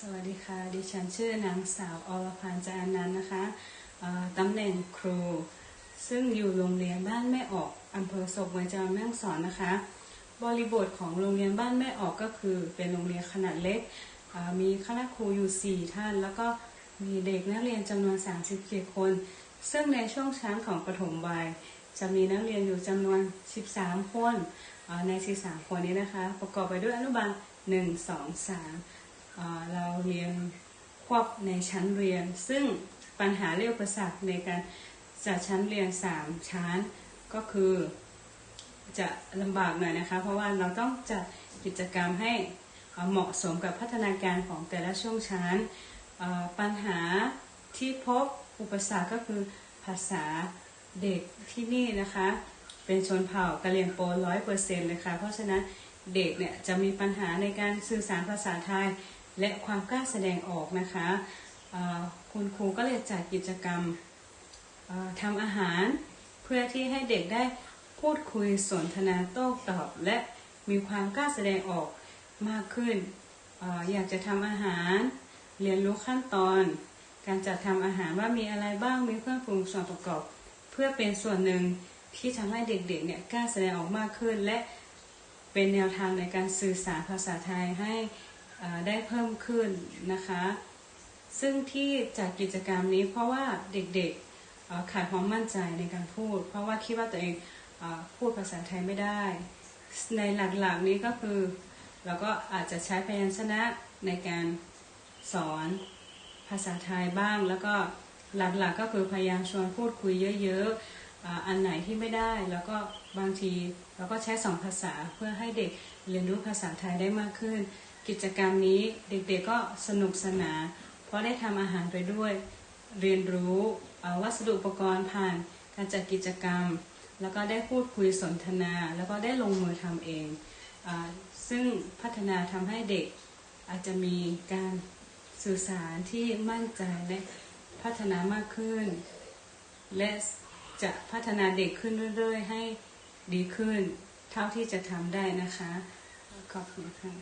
สวัสดีค่ะ ดิฉันชื่อนางสาวอรพันธ์จานันนะคะตำแหน่งครู ซึ่งอยู่โรงเรียนบ้านแม่ออกอำเภอศกเมืองจังแม่งสอนนะคะ บริบทของโรงเรียนบ้านแม่ออกก็คือ เป็นโรงเรียนขนาดเล็ก มีคณะครูอยู่ 4 ท่าน แล้วก็มีเด็กนักเรียนจำนวน 37 คน ซึ่งในช่วงชั้นของปฐมวัย จะมีนักเรียนอยู่จำนวน 13 คน ใน 13 คนนี้นะคะ ประกอบไปด้วยอนุบาล1 2 3อ่า เราเรียนควบในชั้นเรียน ซึ่งปัญหาเรียกประสรรคในการจัดชั้นเรียน 3 ชั้นก็คือจะลำบากหน่อยนะคะ เพราะว่าเราต้องจัดกิจกรรมให้เหมาะสมกับพัฒนาการของแต่ละช่วงชั้น ปัญหาที่พบอุปสรรคก็คือภาษาเด็กที่นี่นะคะ เป็นชนเผ่ากะเหรี่ยงโปร้อยเปอร์เซ็นต์เลยค่ะ เพราะฉะนั้นเด็กเนี่ยจะมีปัญหาในการสื่อสารภาษาไทย และความกล้าแสดงออกนะคะคุณครูก็เลยจัดกิจกรรมทำอาหาร เพื่อที่ให้เด็กได้พูดคุยสนทนาโต้ตอบ และมีความกล้าแสดงออกมากขึ้นออยากจะทำอาหาร เรียนรู้ขั้นตอน การจัดทำอาหารว่ามีอะไรบ้างมีเครื่องปรุงส่วนประกอบ เพื่อเป็นส่วนหนึ่งที่ทำให้เด็กๆเนี่ยกล้าแสดงออกมากขึ้น และเป็นแนวทางในการสื่อสารภาษาไทยให้ ได้เพิ่มขึ้นนะคะ ซึ่งที่จัดกิจกรรมนี้เพราะว่าเด็กๆขาดความมั่นใจในการพูด เพราะว่าคิดว่าตัวเองอพูดภาษาไทยไม่ได้ ในหลักๆนี้ก็คือเราก็อาจจะใช้พยัญชนะในการสอนภาษาไทยบ้าง แล้วก็หลักๆก็คือพยายามชวนพูดคุยเยอะๆออันไหนที่ไม่ได้ แล้วก็บางทีเราก็ใช้สองภาษาเพื่อให้เด็กเรียนรู้ภาษาไทยได้มากขึ้น กิจกรรมนี้เด็กๆก็สนุกสนานเพราะได้ทำอาหารไปด้วย เรียนรู้วัสดุอุปกรณ์ผ่านการจัดกิจกรรม แล้วก็ได้พูดคุยสนทนา แล้วก็ได้ลงมือทำเองอซึ่งพัฒนาทำให้เด็กอาจจะมีการสื่อสารที่มั่นใจและพัฒนามากขึ้น และจะพัฒนาเด็กขึ้นเรื่อย ๆ ให้ดีขึ้น เท่าที่จะทำได้นะคะ ขอบคุณค่ะ